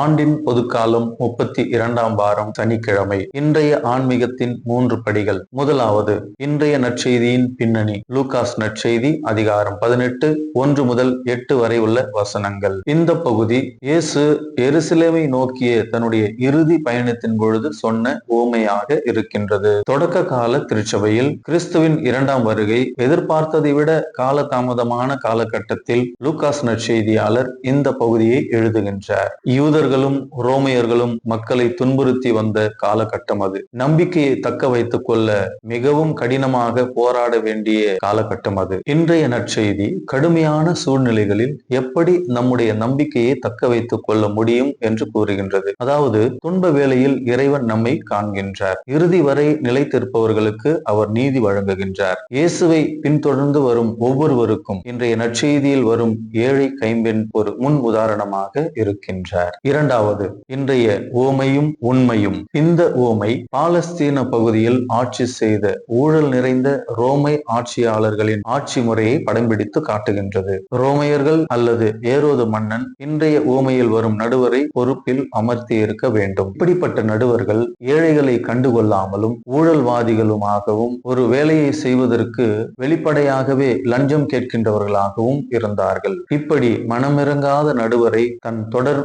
ஆண்டின் பொதுக்காலம் முப்பத்தி இரண்டாம் வாரம் சனிக்கிழமை. இன்றைய ஆன்மீகத்தின் மூன்று படிகள். முதலாவது இன்றைய நற்செய்தியின் பின்னணி. லூகாஸ் நற்செய்தி அதிகாரம் பதினெட்டு ஒன்று முதல் எட்டு வரை உள்ள வசனங்கள். இந்த பகுதி இயேசு எருசலேமை நோக்கிய தன்னுடைய இறுதி பயணத்தின் பொழுது சொன்ன ஓமையாக இருக்கின்றது. தொடக்க கால திருச்சபையில் கிறிஸ்துவின் இரண்டாம் வருகை எதிர்பார்த்ததை விட காலதாமதமான காலகட்டத்தில் லூகாஸ் நற்செய்தியாளர் இந்த பகுதியை எழுதுகின்றார். யூதர்களும் ரோமையர்களும் மக்களை துன்புறுத்தி வந்த காலகட்டம் அது. நம்பிக்கையை தக்க வைத்துக் கொள்ள மிகவும் கடினமாக போராட வேண்டிய காலகட்டம் அது. இன்றைய நற்செய்தி கடுமையான சூழ்நிலைகளில் எப்படி நம்முடைய நம்பிக்கையை தக்க வைத்துக் கொள்ள முடியும் என்று கூறுகின்றது. அதாவது துன்ப வேளையில் இறைவன் நம்மை காண்கின்றார். இறுதி வரை நிலைத்திருப்பவர்களுக்கு அவர் நீதி வழங்குகின்றார். இயேசுவை பின்தொடர்ந்து வரும் ஒவ்வொருவருக்கும் இன்றைய நற்செய்தியில் வரும் ஏழை கைம்பெண் ஒரு முன் உதாரணமாக இருக்கின்றார். இரண்டாவது இன்றைய ஓமையும் உண்மையும். இந்த ஓமை பாலஸ்தீன பகுதியில் ஆட்சி செய்த ஊழல் நிறைந்த ரோமை ஆட்சியாளர்களின் ஆட்சி முறையை படம் பிடித்து காட்டுகின்றது. ரோமையர்கள் அல்லது ஏரோது மன்னன் இன்றைய ஓமையில் வரும் நடுவரை பொறுப்பில் அமர்த்தி இருக்க வேண்டும். இப்படிப்பட்ட நடுவர்கள் ஏழைகளை கண்டுகொள்ளாமலும் ஊழல்வாதிகளுமாகவும் ஒரு வேலையை செய்வதற்கு வெளிப்படையாகவே லஞ்சம் கேட்கின்றவர்களாகவும் இருந்தார்கள். இப்படி மனமிறங்காத நடுவரை தன் தொடர்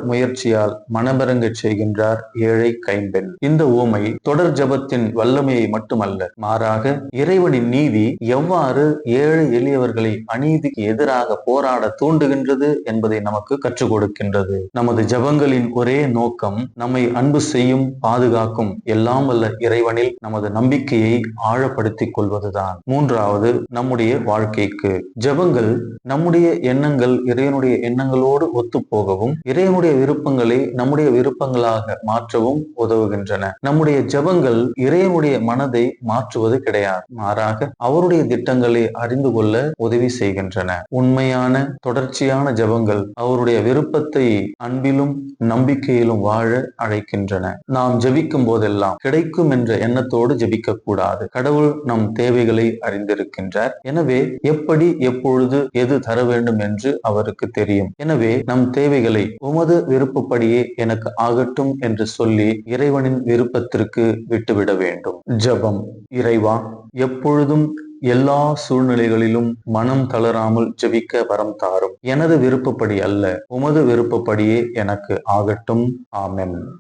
முயற்சியால் மனமிறங்கச் செய்கின்றார் ஏழை கைம்பெண். இந்த ஓமை தொடர் ஜபத்தின் வல்லமையை மட்டுமல்ல மாறாக இறைவனின் நீதி எவ்வாறு ஏழை எளியவர்களை அநீதிக்கு எதிராக போராட தூண்டுகின்றது என்பதை நமக்கு கற்றுக் கொடுக்கின்றது. நமது ஜபங்களின் ஒரே நோக்கம் நம்மை அன்பு செய்யும் பாதுகாக்கும் எல்லாம் வல்ல இறைவனில் நமது நம்பிக்கையை ஆழப்படுத்திக் கொள்வதுதான். மூன்றாவது நம்முடைய வாழ்க்கைக்கு. ஜபங்கள் நம்முடைய எண்ணங்கள் இறைவனுடைய எண்ணங்களோடு ஒத்துப்போகவும் இறைவனுடைய விருப்பங்களை நம்முடைய விருப்பங்களாக மாற்றவும் உதவுகின்றன. நம்முடைய ஜபங்கள் இறைவனுடைய மனதை மாற்றுவது கிடையாது. மாறாக அவருடைய திட்டங்களை அறிந்து கொள்ள உதவி செய்கின்றன. உண்மையான தொடர்ச்சியான ஜபங்கள் அவருடைய விருப்பத்தை அன்பிலும் நம்பிக்கையிலும் வாழ அழைக்கின்றன. நாம் ஜபிக்கும் போதெல்லாம் கிடைக்கும் என்ற எண்ணத்தோடு ஜபிக்க கூடாது. கடவுள் நம் தேவைகளை அறிந்திருக்கின்றார். எனவே எப்படி எப்பொழுது எது தர வேண்டும் என்று அவருக்கு தெரியும். எனவே நம் தேவைகளை உமது விருப்பப்படி விருப்பப்படியே எனக்கு ஆகட்டும் என்று சொல்லி இறைவனின் விருப்பத்திற்கு விட்டுவிட வேண்டும். ஜபம். இறைவா எப்பொழுதும் எல்லா சூழ்நிலைகளிலும் மனம் தளராமல் ஜெபிக்க வரம் தாரும். எனது விருப்பப்படி அல்ல உமது விருப்பப்படியே எனக்கு ஆகட்டும். ஆமென்.